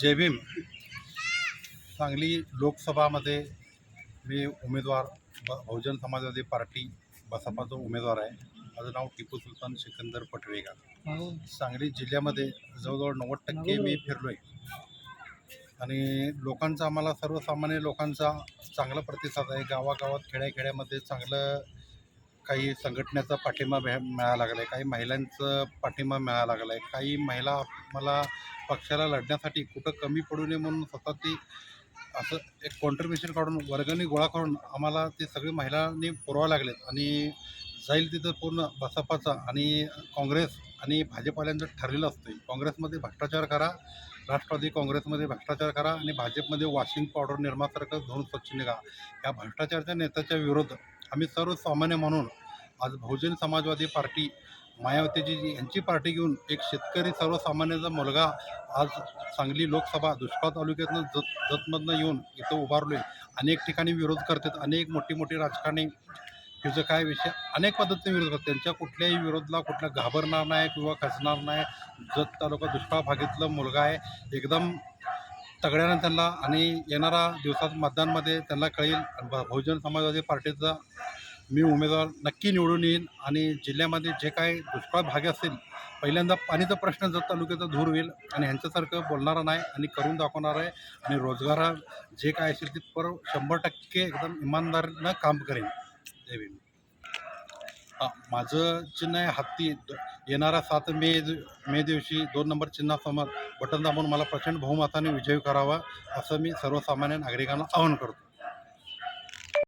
जय भीम. सांगली लोकसभामध्ये मी उमेदवार ब बहुजन समाजवादी पार्टी बसपाचा उमेदवार आहे माझं नाव टिपू सुलतान सिकंदर पटवेगा. सांगली जिल्ह्यामध्ये जवळजवळ नव्वद टक्के मी फिरलो आहे आणि लोकांचा आम्हाला सर्वसामान्य लोकांचा चांगला प्रतिसाद आहे. गावागावात खेड्याखेड्यामध्ये चांगलं काही संघटनेचा पाठिंबा भे मिळायला लागला आहे काही महिलांचं पाठिंबा मिळायला लागला आहे काही महिला मला पक्षाला लढण्यासाठी कुठं कमी पडू नये म्हणून स्वतः ती असं एक कॉन्ट्रीब्युशन काढून वर्गणी गोळा करून आम्हाला ते सगळे महिलांनी पुरवा लागलेत. आणि जाईल तिथं पूर्ण बसपाचा आणि काँग्रेस आणि भाजपवाल्यांचं ठरलेलं असतं काँग्रेसमध्ये भ्रष्टाचार करा राष्ट्रवादी काँग्रेसमध्ये भ्रष्टाचार करा आणि भाजपमध्ये वॉशिंग पावडर निर्मासारखं धुवून स्वच्छ निघा. या भ्रष्टाचारच्या नेत्याच्या विरोध आम्ही सर्वसामान्य म्हणून आज बहुजन समाजवादी पार्टी मायावतीची जी यांची पार्टी घेऊन एक शेतकरी सर्वसामान्याचा मुलगा आज सांगली लोकसभा दुष्काळ तालुक्यातनं जत जतमधनं येऊन इथं उभारलो आहे अनेक ठिकाणी विरोध करतात अनेक मोठी मोठी राजकारणी तिचं काय विषय अनेक पद्धतीने विरोध करतात. त्यांच्या कुठल्याही विरोधला कुठल्या घाबरणार नाही किंवा खचणार नाही. जत तालुका दुष्काळ भागेतलं मुलगा आहे. एकदम तगड्यानं त्यांना आणि येणारा दिवसात मतदानमध्ये त्यांना कळेल. बहुजन समाजवादी पार्टीचा मी उमेदवार नक्की निवडून येईन आणि जिल्ह्यामध्ये जे काय दुष्काळ भाग असेल पहिल्यांदा पाणीचा प्रश्न जत तालुक्याचा दूर होईल आणि ह्यांच्यासारखं बोलणारा नाही आणि करून दाखवणार आहे आणि रोजगार जे काय असेल ते पर शंभर टक्के एकदम इमानदारीनं काम करेन जय भीम. हा, माझं चिन्ह आहे हत्ती. येणारा सात मे मे दिवशी दोन नंबर चिन्हासमोर बटन दाबून मला प्रचंड बहुमताने विजयी करावा असं मी सर्वसामान्य नागरिकांना आवाहन करतो.